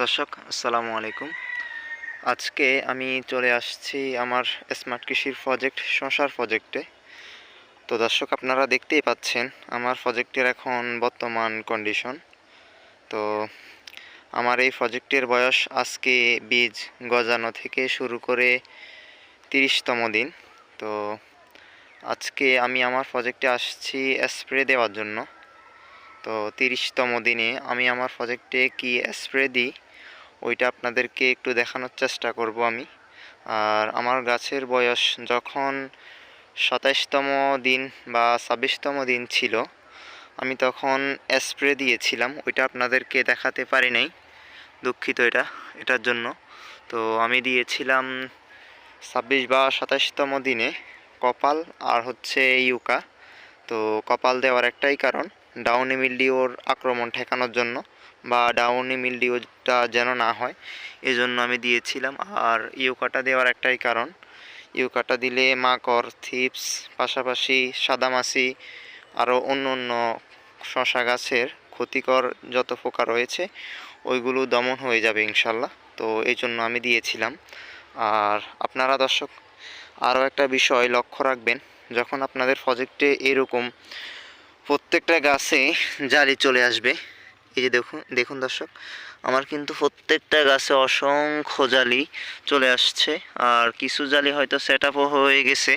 দর্শক, আসসালামু আলাইকুম। আজকে আমি চলে আসছি আমার স্মার্ট কৃষির প্রজেক্ট, শশার প্রজেক্টে। তো দর্শক, আপনারা দেখতেই পাচ্ছেন, আমার প্রজেক্টের এখন বর্তমান কন্ডিশন তো আমার এই প্রজেক্টের বয়স আজকে বীজ গজানো থেকে শুরু করে তিরিশতম দিন। তো আজকে আমি আমার প্রজেক্টে আসছি স্প্রে দেওয়ার জন্য। তো তিরিশতম দিনে আমি আমার প্রজেক্টে কি স্প্রে দিই, ওইটা আপনাদেরকে একটু দেখানোর চেষ্টা করব আমি। আর আমার গাছের বয়স যখন সাতাইশতম দিন বা ছাব্বিশতম দিন ছিল, আমি তখন স্প্রে দিয়েছিলাম, ওইটা আপনাদেরকে দেখাতে পারি নাই, দুঃখিত এটা, এটার জন্য। তো আমি দিয়েছিলাম ছাব্বিশ বা সাতাশতম দিনে কপাল আর হচ্ছে ইউকা। তো কপাল দেওয়ার একটাই কারণ। ডাউনি মিলডিওর আক্রমণ ঠেকানোর জন্য বা ডাউনি মিলডিওটা যেন না হয়, এজন্য আমি দিয়েছিলাম। আর ইউকাটা দেওয়ার একটাই কারণ, ইউকাটা দিলে মাকড়, থিপস, পাশাপাশি সাদামাছি, আরও অন্য অন্য শশা গাছের ক্ষতিকর যত পোকা রয়েছে, ওইগুলো দমন হয়ে যাবে ইনশাল্লাহ। তো এই জন্য আমি দিয়েছিলাম। আর আপনারা দর্শক, আরও একটা বিষয় লক্ষ্য রাখবেন, যখন আপনাদের প্রজেক্টে এরকম প্রত্যেকটা গাছে জালি চলে আসবে। এই যে দেখুন দেখুন দর্শক, আমার কিন্তু প্রত্যেকটা গাছে অসংখ্য জালি চলে আসছে। আর কিছু জালি হয়তো সেট আপও হয়ে গেছে।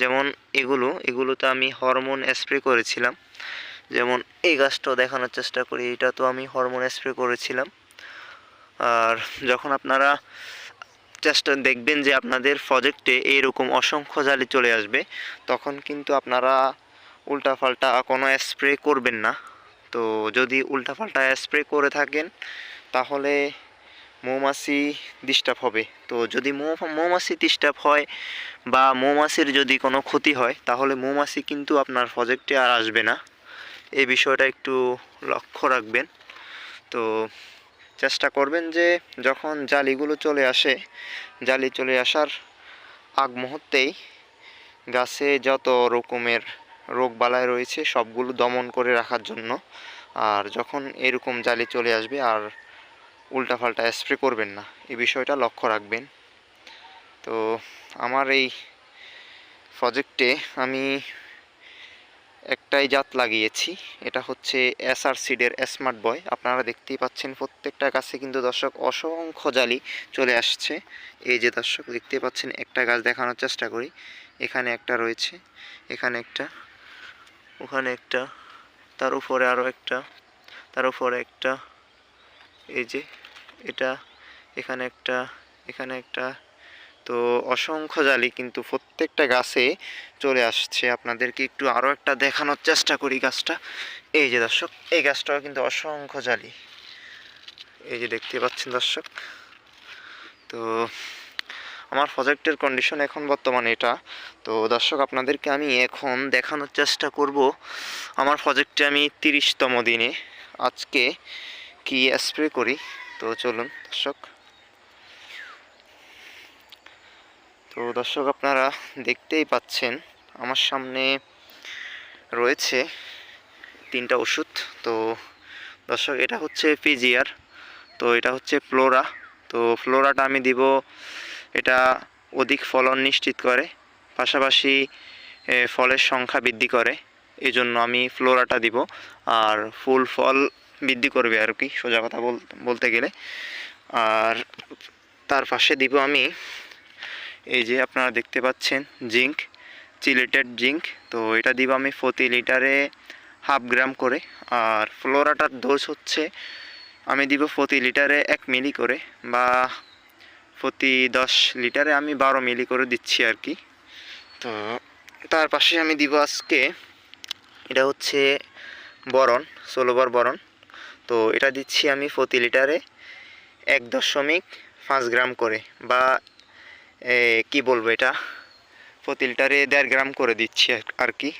যেমন এগুলো, এগুলোতে আমি হরমোন স্প্রে করেছিলাম। যেমন এই গাছটাও দেখানোর চেষ্টা করি এটা তো আমি হরমোন স্প্রে করেছিলাম। আর যখন আপনারা চেষ্টা দেখবেন যে আপনাদের প্রজেক্টে এইরকম অসংখ্য জালি চলে আসবে, তখন কিন্তু আপনারা উল্টাপাল্টা কোনো স্প্রে করবেন না। তো যদি উল্টাপাল্টা স্প্রে করে থাকেন, তাহলে মৌমাছি ডিস্টার্ব হবে। তো যদি মৌমাছি ডিস্টার্ব হয় বা মৌমাছির যদি কোনো ক্ষতি হয়, তাহলে মৌমাছি কিন্তু আপনার প্রজেক্টে আর আসবে না। এই বিষয়টা একটু লক্ষ্য রাখবেন। তো চেষ্টা করবেন যে যখন জালিগুলো চলে আসে, জালি চলে আসার আগ মুহূর্তেই গাছে যত রকমের রোগ বালাই রয়েছে, সবগুলো দমন করে রাখার জন্য। আর যখন এরকম জালি চলে আসবে, আর উল্টাপাল্টা স্প্রে করবেন না, এই বিষয়টা লক্ষ্য রাখবেন। তো আমার এই প্রজেক্টে আমি একটাই জাত লাগিয়েছি, এটা হচ্ছে এসআর সিডের স্মার্ট বয় আপনারা দেখতেই পাচ্ছেন প্রত্যেকটা গাছে কিন্তু দর্শক অসংখ্য জালি চলে আসছে। এই যে দর্শক, দেখতেই পাচ্ছেন, একটা গাছ দেখানোর চেষ্টা করি। এখানে একটা রয়েছে, এখানে একটা। ওখানে একটা, তার উপরে আরও একটা, তার উপরে একটা, এই যে এটা, এখানে একটা এখানে একটা। তো অসংখ্য জালি কিন্তু প্রত্যেকটা গাছে চলে আসছে। আপনাদেরকে একটু আরও একটা দেখানোর চেষ্টা করি গাছটা। এই যে দর্শক, এই গাছটাও কিন্তু অসংখ্য জালি। এই যে দেখতে পাচ্ছেন দর্শক। তো আমার প্রজেক্টের কন্ডিশন এখন বর্তমানে এটা। তো দর্শক, আপনাদেরকে আমি এখন দেখানোর চেষ্টা করব আমার প্রজেক্টে আমি তিরিশতম দিনে। আজকে কি স্প্রে করি? তো চলুন দর্শক। তো দর্শক, আপনারা দেখতেই পাচ্ছেন, আমার সামনে রয়েছে তিনটা ওষুধ। তো দর্শক, এটা হচ্ছে পিজিআর তো এটা হচ্ছে ফ্লোরা তো ফ্লোরাটা আমি দিব এটা অধিক ফলন নিশ্চিত করে, পাশাপাশি ফলের সংখ্যা বৃদ্ধি করে এই জন্য আমি ফ্লোরাটা দিব। আর ফুল ফল বৃদ্ধি করবে আর কি, সোজা কথা বল, বলতে গেলে। আর তার পাশে দিব আমি, এই যে আপনারা দেখতে পাচ্ছেন, জিঙ্ক, চিলেটেড জিঙ্ক। তো এটা দিব আমি প্রতি লিটারে হাফ গ্রাম করে। আর ফ্লোরাটার ডোজ হচ্ছে, আমি দিব প্রতি লিটারে এক মিলি করে বা প্রতি দশ লিটারে আমি বারো মিলি করে দিচ্ছি আর কি। তো তার পাশে আমি দিব আজকে, এটা হচ্ছে বরণ ষোলোবার বরণ। তো এটা দিচ্ছি আমি প্রতি লিটারে এক দশমিক পাঁচ গ্রাম করে বা কি বলব এটা? প্রতি লিটারে দেড় গ্রাম করে দিচ্ছি আর কি।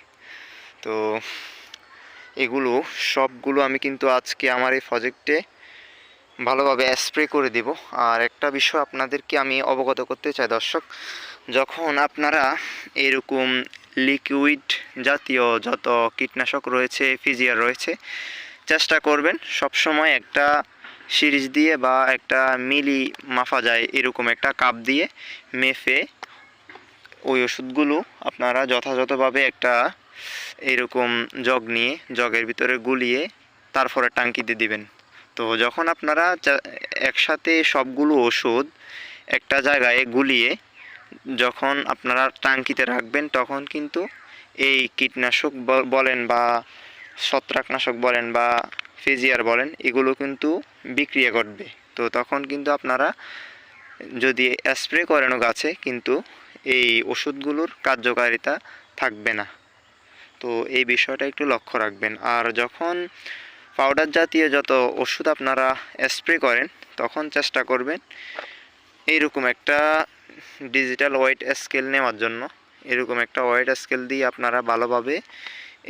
তো এগুলো সবগুলো আমি কিন্তু আজকে আমার এই প্রজেক্টে ভালোভাবে স্প্রে করে দিব। আর একটা বিষয় আপনাদেরকে আমি অবগত করতে চাই দর্শক, যখন আপনারা এরকম লিকুইড জাতীয় যত কীটনাশক রয়েছে ফিজিয়ার রয়েছে, চেষ্টা করবেন সবসময় একটা সিরিজ দিয়ে বা একটা মিলি মাফা যায় এরকম একটা কাপ দিয়ে মেফে ওই ওষুধগুলো আপনারা যথাযথভাবে একটা এরকম জগ নিয়ে, জগের ভিতরে গুলিয়ে তারপরে টাঙ্কিতে দিবেন। তো যখন আপনারা একসাথে সবগুলো ওষুধ একটা জায়গায় গুলিয়ে যখন আপনারা টাঙ্কিতে রাখবেন, তখন কিন্তু এই কীটনাশক বলেন বা ছত্রাকনাশক বলেন বা ফিজিয়ার বলেন, এগুলো কিন্তু বিক্রিয়া ঘটবে। তো তখন কিন্তু আপনারা যদি স্প্রে করেন গাছে, কিন্তু এই ওষুধগুলোর কার্যকারিতা থাকবে না। তো এই বিষয়টা একটু লক্ষ্য রাখবেন। আর যখন পাউডার জাতীয় যত ওষুধ আপনারা স্প্রে করেন, তখন চেষ্টা করবেন এইরকম একটা ডিজিটাল ওয়েট স্কেল নেওয়ার জন্য। এরকম একটা ওয়েট স্কেল দিয়ে আপনারা ভালোভাবে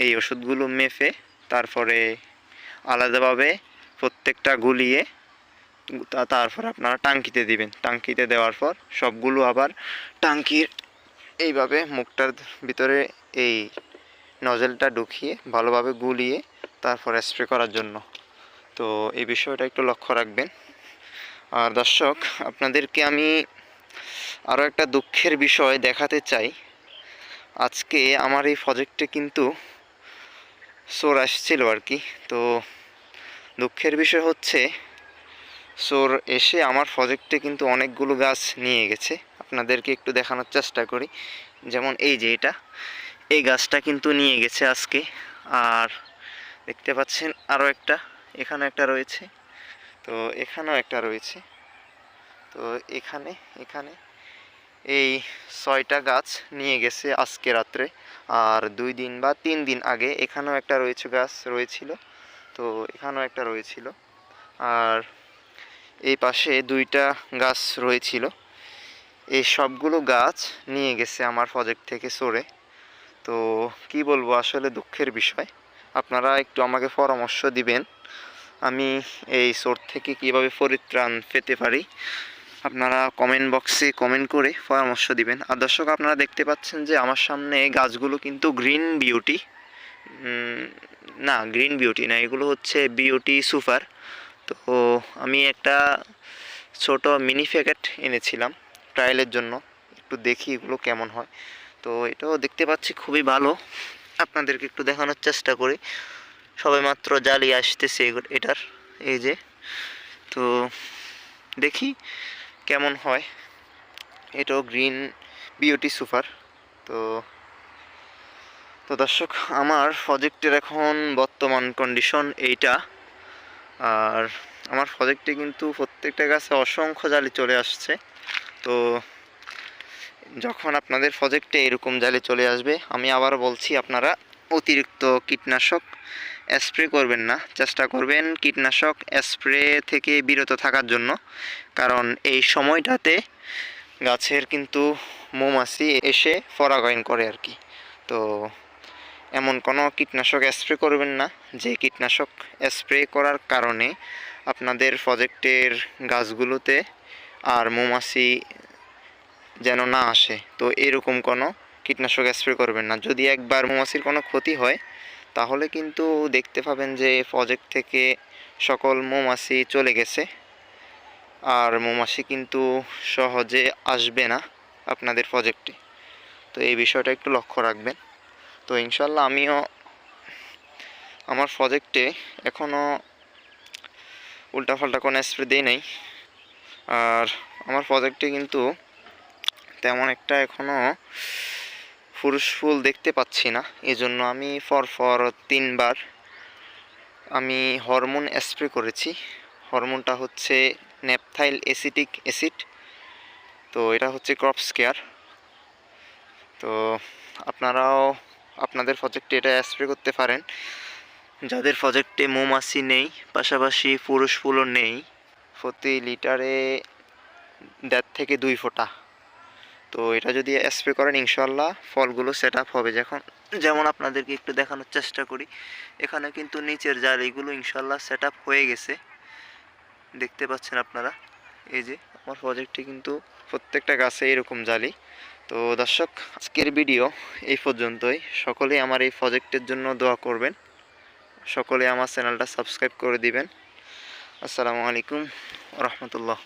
এই ওষুধগুলো মেপে, তারপরে আলাদাভাবে প্রত্যেকটা গুলিয়ে তারপর আপনারা টাঙ্কিতে দিবেন। টাঙ্কিতে দেওয়ার পর সবগুলো আবার টাঙ্কির এইভাবে মুখটার ভিতরে এই নজেলটা ঢুকিয়ে ভালোভাবে গুলিয়ে তারপর স্প্রে করার জন্য। তো এই বিষয়টা একটু লক্ষ্য রাখবেন। আর দর্শক, আপনাদেরকে আমি আরও একটা দুঃখের বিষয় দেখাতে চাই। আজকে আমার এই প্রজেক্টে কিন্তু চোর আসছিল আর কি। তো দুঃখের বিষয় হচ্ছে চোর এসে আমার প্রজেক্টে কিন্তু অনেকগুলো গাছ নিয়ে গেছে। আপনাদেরকে একটু দেখানোর চেষ্টা করি। যেমন এই যে এটা, এই গাছটা কিন্তু নিয়ে গেছে আজকে। আর দেখতে পাচ্ছেন আরও একটা এখানে একটা রয়েছে। তো এখানেও একটা রয়েছে। তো এখানে এখানে এই ছয়টা গাছ নিয়ে গেছে আজকে রাত্রে। আর দুই দিন বা তিন দিন আগে এখানেও একটা রয়েছে গাছ রয়েছিল। তো এখানেও একটা রয়েছিল। আর এই পাশে দুইটা গাছ রয়েছিল। এই সবগুলো গাছ নিয়ে গেছে আমার প্রজেক্ট থেকে সরে। তো কি বলব, আসলে দুঃখের বিষয়। আপনারা একটু আমাকে পরামর্শ দিবেন। আমি এই সোর থেকে কীভাবে পরিত্রাণ পেতে পারি, আপনারা কমেন্ট বক্সে কমেন্ট করে পরামর্শ দিবেন। আর দর্শক, আপনারা দেখতে পাচ্ছেন যে আমার সামনে গাছগুলো কিন্তু গ্রিন বিউটি না গ্রিন বিউটি না, এগুলো হচ্ছে বিউটি সুপার তো আমি একটা ছোট মিনি প্যাকেট এনেছিলাম ট্রায়ালের জন্য, একটু দেখি এগুলো কেমন হয়। তো এটাও দেখতে পাচ্ছি খুবই ভালো। আপনাদেরকে একটু দেখানোর চেষ্টা করি। সবে মাত্র জ্বালিয়ে আসতেছে এটার, এই যে। তো দেখি কেমন হয়। এটাও গ্রিন বিউটি সুপার। তো তো দর্শক, আমার প্রজেক্টের এখন বর্তমান কন্ডিশন এইটা। আর আমার প্রজেক্টে কিন্তু প্রত্যেকটা গাছে অসংখ্য জালি চলে আসছে। তো যখন আপনাদের প্রজেক্টে এরকম জালে চলে আসবে, আমি আবার বলছি আপনারা অতিরিক্ত কীটনাশক স্প্রে করবেন না। চেষ্টা করবেন কীটনাশক স্প্রে থেকে বিরত থাকার জন্য। কারণ এই সময়টাতে গাছের কিন্তু মৌমাছি এসে পরাগায়ন করে আর কি। তো এমন কোনো কীটনাশক স্প্রে করবেন না। যে কীটনাশক স্প্রে করার কারণে আপনাদের প্রজেক্টের গাছগুলোতে আর মৌমাছি যেন না আসে। তো এরকম কোনো কীটনাশক স্প্রে করবেন না। যদি একবার মৌমাছির কোনো ক্ষতি হয়, তাহলে কিন্তু দেখতে পাবেন যে প্রজেক্ট থেকে সকল মৌমাছি চলে গেছে। আর মৌমাছি কিন্তু সহজে আসবে না আপনাদের প্রজেক্টে তো এই বিষয়টা একটু লক্ষ্য রাখবেন। তো ইনশাল্লাহ আমিও আমার প্রজেক্টে এখনও উল্টাপাল্টা কোনো স্প্রে দিই নাই। আর আমার প্রজেক্টে কিন্তু তেমন একটা এখনও পুরুষ ফুল দেখতে পাচ্ছি না। এজন্য আমি ফর তিনবার আমি হরমোন স্প্রে করেছি। হরমোনটা হচ্ছে নেপথাইল অ্যাসিটিক অ্যাসিড। তো এটা হচ্ছে ক্রপস কেয়ার তো আপনারাও আপনাদের প্রজেক্টে এটা স্প্রে করতে পারেন। যাদের প্রজেক্টে মৌমাছি নেই, পাশাপাশি পুরুষ ফুলও নেই, প্রতি লিটারে দেড় থেকে দুই ফোঁটা। তো এটা যদি স্প্রে করেন ইনশাল্লাহ ফলগুলো সেট আপ হবে। যখন যেমন আপনাদেরকে একটু দেখানোর চেষ্টা করি। এখানে কিন্তু নিচের জালিগুলো ইনশাল্লাহ সেট আপ হয়ে গেছে। দেখতে পাচ্ছেন আপনারা? এই যে, আমার প্রজেক্টে কিন্তু প্রত্যেকটা গাছে এরকম জালি। তো দর্শক, আজকের ভিডিও এই পর্যন্তই। সকলেই আমার এই প্রজেক্টের জন্য দোয়া করবেন। সকলে আমার চ্যানেলটা সাবস্ক্রাইব করে দিবেন। আসসালামু আলাইকুম রহমতুল্লাহ।